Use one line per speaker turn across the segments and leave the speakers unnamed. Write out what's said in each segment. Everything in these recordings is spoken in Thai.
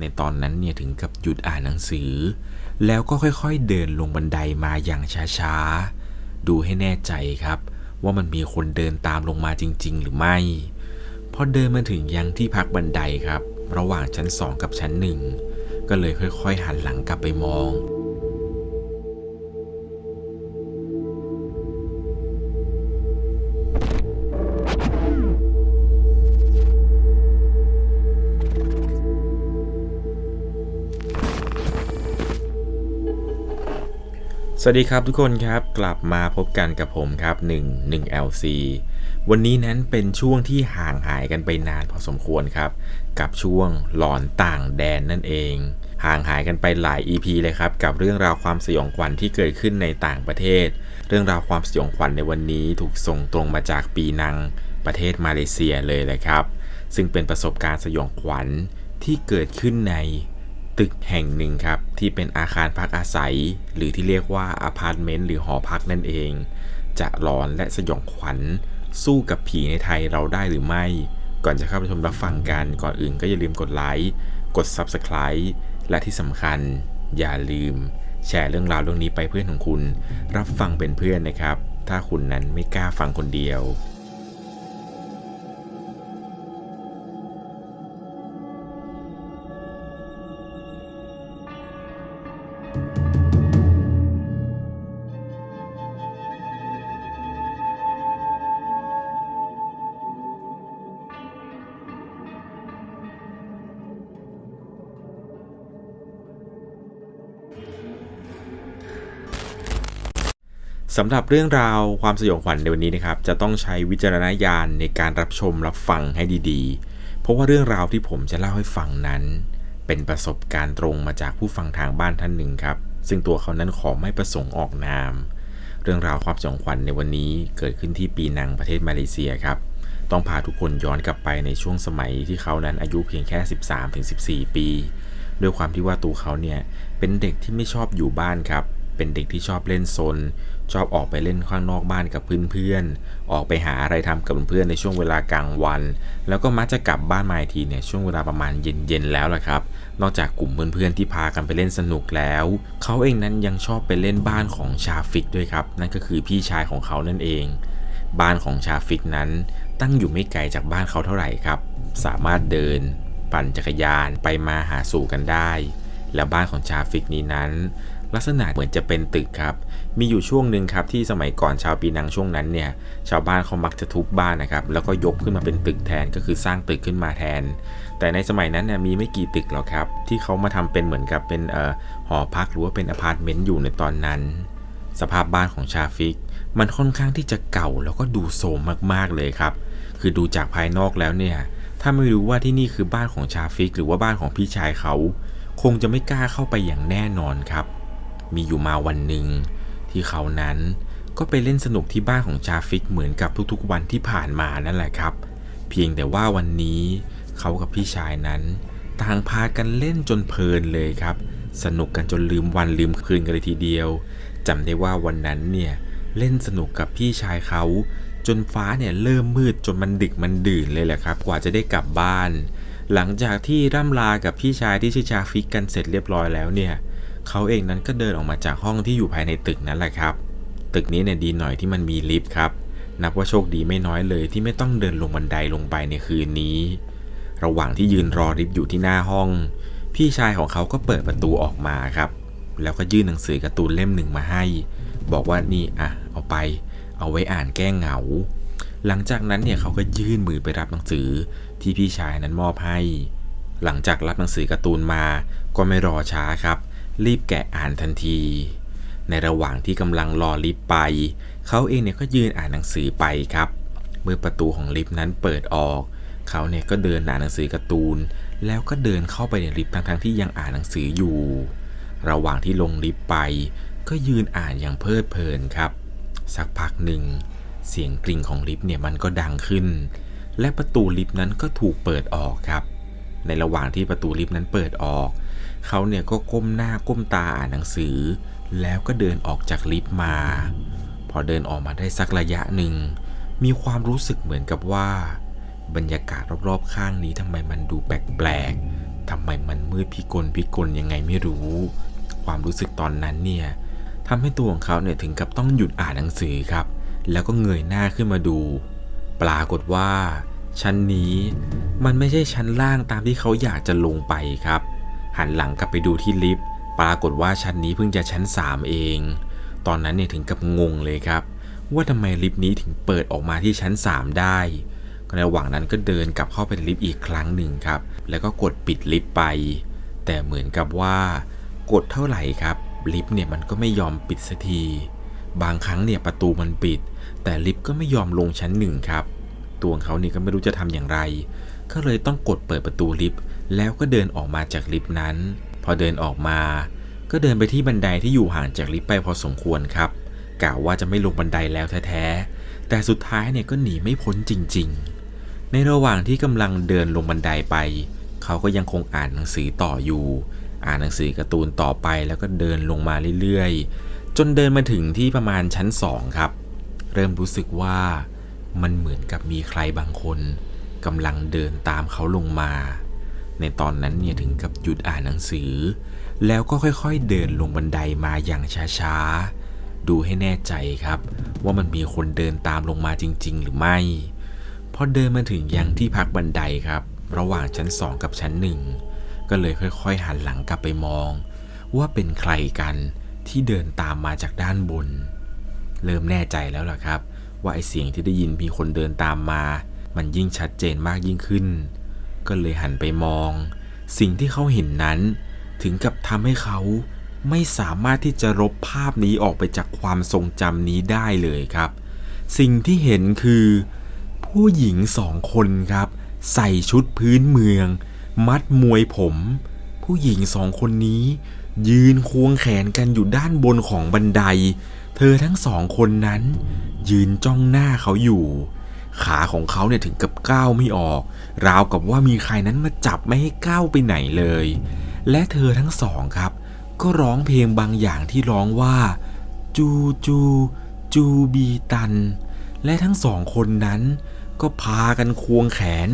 ในตอนนั้นเนี่ยถึงกับหยุดอ่านหนังสือ แล้วก็ค่อยๆเดินลงบันไดมาอย่างช้าๆ ดูให้แน่ใจครับ ว่ามันมีคนเดินตามลงมาจริง ๆ หรือไม่พอเดินมาถึงยังที่พักบันไดครับ ระหว่างชั้นสองกับชั้นหนึ่งก็เลยค่อยๆ หันหลังกลับไปมอง สวัสดีครับทุกคนครับกลับมาพบกันกับผมครับ 1 1 LC วันนี้นั้นเป็นช่วงที่ห่างหายกันไปนานพอสมควรครับ กับช่วงหลอนต่างแดนนั่นเอง ห่างหายกันไปหลาย EP เลยครับ กับเรื่องราวความสยองขวัญที่เกิดขึ้นในต่างประเทศ เรื่องราวความสยองขวัญในวันนี้ถูกส่งตรงมาจากปีนังประเทศมาเลเซียเลยแหละครับ ซึ่งเป็นประสบการณ์สยองขวัญที่เกิดขึ้นใน ตึกแห่งหนึ่งครับ ที่เป็นอาคารพักอาศัย หรือที่เรียกว่าอพาร์ตเมนต์หรือหอพักนั่นเอง จะหลอนและสยองขวัญ สู้กับผีในไทยเราได้หรือไม่ ก่อนจะเข้าไปชมรับฟังกันก่อนอื่นก็อย่าลืมกดไลค์กด Subscribe และที่สำคัญอย่าลืม แชร์เรื่องราวเรื่องนี้ไปเพื่อนของคุณ รับฟังเป็นเพื่อนนะครับ ถ้าคุณนั้นไม่กล้าฟังคนเดียว สำหรับเรื่องราวความสยองขวัญในวันนี้นะครับ จะต้องใช้วิจารณญาณในการรับชมรับฟังให้ดีๆ เพราะว่าเรื่องราวที่ผมจะเล่าให้ฟังนั้น เป็นประสบการณ์ตรงมาจากผู้ฟังทางบ้านท่านหนึ่งครับ ซึ่งตัวเขานั้นขอไม่ประสงค์ออกนาม เรื่องราวความสองขวัญในวันนี้เกิดขึ้นที่ปีนังประเทศมาเลเซียครับ ต้องพาทุกคนย้อนกลับไปในช่วงสมัยที่เขานั้นอายุเพียงแค่ 13-14 ปี ด้วยความที่ว่าตัวเขาเนี่ยเป็นเด็กที่ไม่ชอบอยู่บ้านครับ เป็นเด็กที่ชอบเล่นซน ชอบออกไปเล่นข้างนอกบ้านกับเพื่อนๆ ออกไปหาอะไรทำกับเพื่อนในช่วงเวลากลางวัน แล้วก็มักจะกลับบ้านมาอีกทีเนี่ยช่วงเวลาประมาณเย็นๆแล้วล่ะครับ นอกจากกลุ่มเพื่อนๆที่พากันไปเล่นสนุกแล้ว เขาเองนั้นยังชอบไปเล่นบ้านของชาฟิกด้วยครับ นั่นก็คือพี่ชายของเขานั่นเอง บ้านของชาฟิกนั้น ตั้งอยู่ไม่ไกลจากบ้านเขาเท่าไหร่ครับ สามารถเดิน ปั่นจักรยานไปมาหาสู่กันได้ แล้วบ้านของชาฟิกนี้นั้น ลักษณะเหมือนจะเป็นตึกครับ มีอยู่ช่วงหนึ่งครับที่สมัยก่อนชาวปีนังช่วงนั้นเนี่ยชาวบ้านเขามักจะทุบบ้านนะครับแล้วก็ยกขึ้นมาเป็นตึกแทนก็คือสร้างตึกขึ้นมาแทน แต่ในสมัยนั้นเนี่ยมีไม่กี่ตึกหรอกครับ ที่เขามาทำเป็นเหมือนกับเป็นออหอพักหรือว่าเป็นอพาร์ตเมนต์อยู่ในตอนนั้น สภาพบ้านของชาฟิก มันค่อนข้างที่จะเก่าแล้วก็ดูโทรมมากๆเลยครับ คือดูจากภายนอกแล้วเนี่ยถ้าไม่รู้ว่าที่นี่คือบ้านของชาฟิก หรือว่าบ้านของพี่ชายเขา คงจะไม่กล้าเข้าไปอย่างแน่นอนครับ มีอยู่มาวันหนึ่งที่เขานั้นก็ไปเล่นสนุกที่บ้านของชาฟิกเหมือนกับทุกๆวันที่ผ่านมานั่นแหละครับ เพียงแต่ว่าวันนี้เขากับพี่ชายนั้น ต่างพากันเล่นจนเพลินเลยครับ สนุกกันจนลืมวันลืมคืนกันเลยทีเดียวจำได้ว่าวันนั้นเนี่ยเล่นสนุกกับพี่ชายเขา จนฟ้าเนี่ยเริ่มมืดจนมันดึกมันดื่นเลยแหละครับ กว่าจะได้กลับบ้าน หลังจากที่ร่ำลากับพี่ชายที่ชื่อชาฟิกกันเสร็จเรียบร้อยแล้วเนี่ย เขาเองนั้นก็เดินออกมาจากห้องที่อยู่ภายในตึกนั่นแหละครับ ตึกนี้เนี่ยดีหน่อยที่มันมีลิฟต์ครับ นับว่าโชคดีไม่น้อยเลยที่ไม่ต้องเดินลงบันไดลงไปในคืนนี้ ระหว่างที่ยืนรอลิฟต์อยู่ที่หน้าห้อง พี่ชายของเขาก็เปิดประตูออกมาครับ แล้วก็ยื่นหนังสือการ์ตูนเล่มหนึ่งมาให้ บอกว่านี่อะเอาไป เอาไว้อ่านแก้เหงา หลังจากนั้นเนี่ยเขาก็ยื่นมือไปรับหนังสือที่พี่ชายนั้นมอบให้ หลังจากรับหนังสือการ์ตูนมาก็ไม่รอช้าครับ รีบแกะอ่านทันที ในระหว่างที่กำลังรอลิฟต์ไป เขาเองเนี่ยก็ยืนอ่านหนังสือไปครับ เมื่อประตูของลิฟต์นั้นเปิดออก เขาเนี่ยก็เดินอ่านหนังสือการ์ตูน แล้วก็เดินเข้าไปในลิฟต์ทั้งๆที่ยังอ่านหนังสืออยู่ ระหว่างที่ลงลิฟต์ไป ก็ยืนอ่านอย่างเพลิดเพลินครับ สักพักหนึ่งเสียงกริ่งของลิฟต์เนี่ยมันก็ดังขึ้น และประตูลิฟต์นั้นก็ถูกเปิดออกครับ ในระหว่างที่ประตูลิฟต์นั้นเปิดออก เขาเนี่ยก็ก้มหน้าก้มตาอ่านหนังสือ แล้วก็เดินออกจากลิฟต์มา พอเดินออกมาได้สักระยะหนึ่ง มีความรู้สึกเหมือนกับว่า บรรยากาศรอบๆข้างนี้ทำไมมันดูแปลกๆทำไมมันมืดพิกลพิกลยังไงไม่รู้ ความรู้สึกตอนนั้นเนี่ยทำให้ตัวของเขาเนี่ยถึงกับต้องหยุดอ่านหนังสือครับ แล้วก็เงยหน้าขึ้นมาดู ปรากฏว่า ชั้นนี้มันไม่ใช่ชั้นล่างตามที่เขาอยากจะลงไปครับ หันหลังกลับไปดูที่ลิฟต์ปรากฏว่าชั้นนี้เพิ่งจะชั้น 3 เอง ตอนนั้นเนี่ยถึงกับงงเลยครับ ว่าทำไมลิฟต์นี้ถึงเปิดออกมาที่ชั้น 3 ได้ในระหว่างนั้นก็เดินกลับเข้าไปในลิฟต์อีกครั้งหนึ่งครับ แล้วก็กดปิดลิฟต์ไป แต่เหมือนกับว่ากดเท่าไหร่ครับ ลิฟต์เนี่ยมันก็ไม่ยอมปิดสักที บางครั้งเนี่ยประตูมันปิด แต่ลิฟต์ก็ไม่ยอมลงชั้นหนึ่งครับ ตัวของเขาเนี่ยก็ไม่รู้จะทำอย่างไร ก็เลยต้องกดเปิดประตูลิฟต์ แล้วก็เดินออกมาจากลิฟต์นั้น พอเดินออกมา ก็เดินไปที่บันไดที่อยู่ห่างจากลิฟต์ไปพอสมควรครับกะว่าจะไม่ลงบันไดแล้วแท้ๆ แต่สุดท้ายเนี่ยก็หนีไม่พ้นจริง ๆ ในระหว่างที่กำลังเดินลงบันไดไป เขาก็ยังคงอ่านหนังสือต่ออยู่ อ่านหนังสือการ์ตูนต่อไปแล้วก็เดินลงมาเรื่อยๆ จนเดินมาถึงที่ประมาณชั้นสองครับ เริ่มรู้สึกว่ามันเหมือนกับมีใครบางคนกำลังเดินตามเขาลงมา ในตอนนั้นเนี่ยถึงกับหยุดอ่านหนังสือ แล้วก็ค่อยๆเดินลงบันไดมาอย่างช้าๆ ดูให้แน่ใจครับ ว่ามันมีคนเดินตามลงมาจริง ๆ หรือไม่พอเดินมาถึงยังที่พักบันไดครับ ระหว่างชั้นสองกับชั้นหนึ่งก็เลยค่อยๆหันหลังกลับไปมอง ว่าเป็นใครกันที่เดินตามมาจากด้านบน เริ่มแน่ใจแล้วล่ะครับ ว่าไอเสียงที่ได้ยินมีคนเดินตามมา มันยิ่งชัดเจนมากยิ่งขึ้น ก็เลยหันไปมอง สิ่งที่เขาเห็นนั้น ถึงกับทำให้เขาไม่สามารถที่จะลบภาพนี้ออกไปจากความทรงจำนี้ได้เลยครับ สิ่งที่เห็นคือ ผู้หญิงสองคนครับ ใส่ชุดพื้นเมือง มัดมวยผม ผู้หญิงสองคนนี้ ยืนควงแขนกันอยู่ด้านบนของบันได เธอทั้งสองคนนั้น ยืนจ้องหน้าเขาอยู่ ขาของเขาเนี่ยถึงกับก้าวไม่ออก ราวกับว่ามีใครนั้นมาจับไม่ให้ก้าวไปไหนเลย และเธอทั้งสองครับ ก็ร้องเพลงบางอย่างที่ร้องว่า จูจูจูบีตัน และทั้งสองคนนั้น ก็พากันควงแขน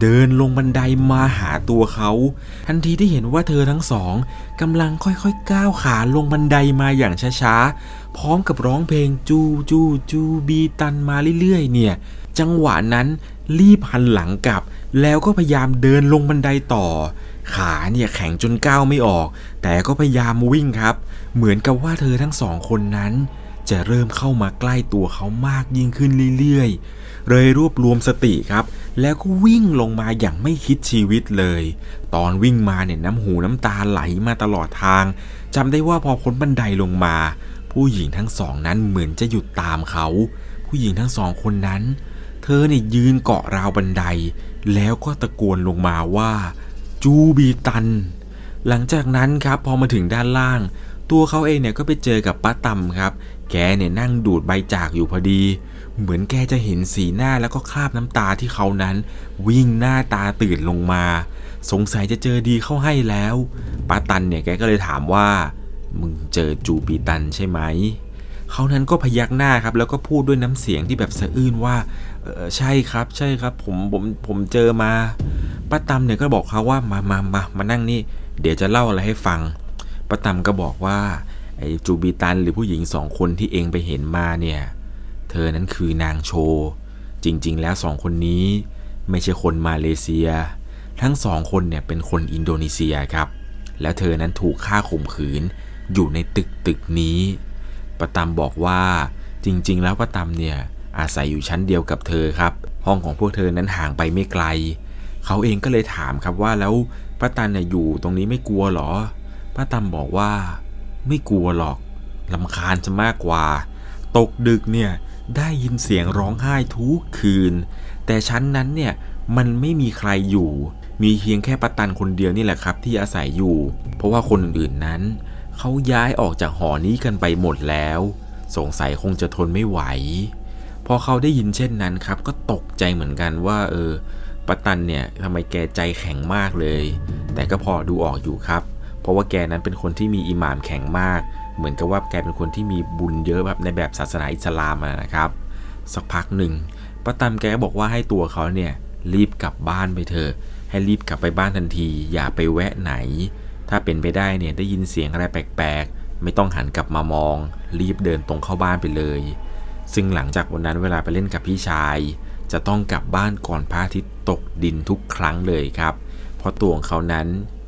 เดินลงบันไดมาหาตัวเขา ทันทีที่เห็นว่าเธอทั้งสองกำลังค่อยๆก้าวขาลงบันไดมาอย่างช้าๆ พร้อมกับร้องเพลงจูจูจูบีตันมาเรื่อยๆ เนี่ย จังหวะนั้นรีบหันหลังกลับ แล้วก็พยายามเดินลงบันไดต่อ ขาเนี่ยแข็งจนก้าวไม่ออก แต่ก็พยายามวิ่งครับ เหมือนกับว่าเธอทั้งสองคนนั้น จะเริ่มเข้ามาใกล้ตัวเขามากยิ่งขึ้นเรื่อยๆ เลยรวบรวมสติครับ แล้วก็วิ่งลงมาอย่างไม่คิดชีวิตเลย ตอนวิ่งมาเนี่ยน้ำหูน้ำตาไหลมาตลอดทางจำได้ว่าพอพ้นบันไดลงมา ผู้หญิงทั้งสองนั้นเหมือนจะหยุดตามเขา ผู้หญิงทั้งสองคนนั้น ธอเนี่ยยืนเกาะราวบันได แล้วก็ตะโกนลงมาว่าจูบีตัน หลังจากนั้นครับพอมาถึงด้านล่าง ตัวเขาเองเนี่ยก็ไปเจอกับป้าตำครับ แกเนี่ยนั่งดูดใบจากอยู่พอดี เหมือนแกจะเห็นสีหน้าแล้วก็คราบน้ำตาที่เขานั้น วิ่งหน้าตาตื่นลงมา สงสัยจะเจอดีเข้าให้แล้วป้าตันเนี่ยแกก็เลยถามว่า มึงเจอจูปีตันใช่ไหม เขานั้นก็พยักหน้าครับ แล้วก็พูดด้วยน้ำเสียงที่แบบสะอื้นว่าเออใช่ครับ ใช่ครับ ผมผมผมเจอมาป้าตำเนี่ยก็บอกเขาว่ามามามามานั่งนี่ เดี๋ยวจะเล่าอะไรให้ฟังป้าตำก็บอกว่าไอ้จูบีตันหรือผู้หญิงสองคนที่เองไปเห็นมาเนี่ย เธอนั้นคือนางโช จริง ๆ แล้วสองคนนี้ไม่ใช่คนมาเลเซีย ทั้งสองคนเนี่ยเป็นคนอินโดนีเซียครับ แล้วเธอนั้นถูกฆ่าข่มขืนอยู่ในตึกตึกนี้ ป้าตำบอกว่าจริงๆ แล้วป้าตำเนี่ยอาศัยอยู่ชั้นเดียวกับเธอครับ ห้องของพวกเธอนั้นห่างไปไม่ไกล เขาเองก็เลยถามครับว่าแล้วป้าตันเนี่ยอยู่ตรงนี้ไม่กลัวหรอป้าตำบอกว่า ไม่กลัวหรอกลำคาญจะมากกว่า ตกดึกเนี่ยได้ยินเสียงร้องไห้ทุกคืน แต่ชั้นนั้นเนี่ยมันไม่มีใครอยู่ มีเพียงแค่ป้าตันคนเดียวนี่แหละครับที่อาศัยอยู่ เพราะว่าคนอื่นๆนั้น เขาย้ายออกจากหอนี้กันไปหมดแล้ว สงสัยคงจะทนไม่ไหว พอเขาได้ยินเช่นนั้นครับ ก็ตกใจเหมือนกันว่า เออปตันเนี่ยทำไมแกใจแข็งมากเลย แต่ก็พอดูออกอยู่ครับ เพราะว่าแกนั้นเป็นคนที่มีอิหมามแข็งมาก เหมือนกับว่าแกเป็นคนที่มีบุญเยอะแบบในแบบศาสนาอิสลามนะครับ สักพักหนึ่งปตันแกก็บอกว่าให้ตัวเขาเนี่ยรีบกลับบ้านไปเถอะให้รีบกลับไปบ้านทันที อย่าไปแวะไหน ถ้าเป็นไปได้เนี่ยได้ยินเสียงอะไรแปลกๆ ไม่ต้องหันกลับมามอง รีบเดินตรงเข้าบ้านไปเลย ซึ่งหลังจากวันนั้นเวลาไปเล่นกับพี่ชาย จะต้องกลับบ้านก่อนพระอาทิตย์ตกดินทุกครั้งเลยครับ เพราะตัวของเขานั้น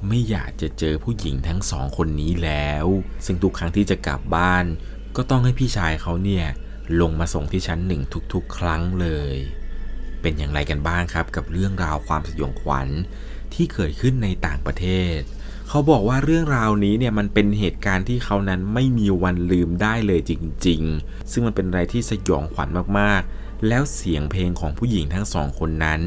ไม่อยากจะเจอผู้หญิงทั้งสองคนนี้แล้ว ซึ่งทุกครั้งที่จะกลับบ้าน ก็ต้องให้พี่ชายเขาเนี่ยลงมาส่งที่ชั้นหนึ่งทุกๆ ครั้งเลย เป็นอย่างไรกันบ้างครับกับเรื่องราวความสยองขวัญที่เกิดขึ้นในต่างประเทศ เขาบอกว่าเรื่องราวนี้เนี่ยมันเป็นเหตุการณ์ที่เขานั้นไม่มีวันลืมได้เลยจริง ๆ ซึ่งมันเป็นอะไรที่สยองขวัญมากๆ แล้วเสียงเพลงของผู้หญิงทั้งสองคนนั้น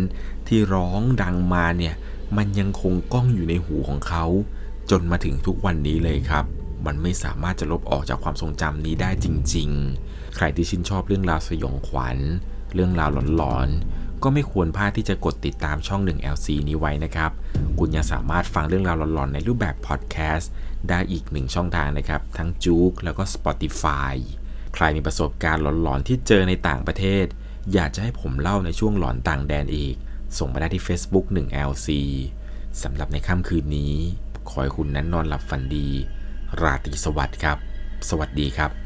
ที่ร้องดังมาเนี่ยมันยังคงก้องอยู่ในหูของเขา จนมาถึงทุกวันนี้เลยครับ มันไม่สามารถจะลบออกจากความทรงจำนี้ได้จริง ๆ ใครที่ชื่นชอบเรื่องราวสยองขวัญ เรื่องราวหลอนๆ ก็ไม่ควรพลาดที่จะกดติดตามช่อง 1LC นี้ไว้นะครับ คุณยังสามารถฟังเรื่องราวหลอนๆ ในรูปแบบพอดแคสต์ได้อีกหนึ่งช่องทางนะครับ ทั้งจู๊กแล้วก็ Spotify ใครมีประสบการณ์หลอนๆ ที่เจอในต่างประเทศ อยากจะให้ผมเล่าในช่วงหลอนต่างแดนอีก ส่งมาได้ที่ Facebook 1LC สำหรับในค่ำคืนนี้ ขอให้คุณนั้นนอนหลับฝันดี ราตรีสวัสดิ์ครับ สวัสดีครับ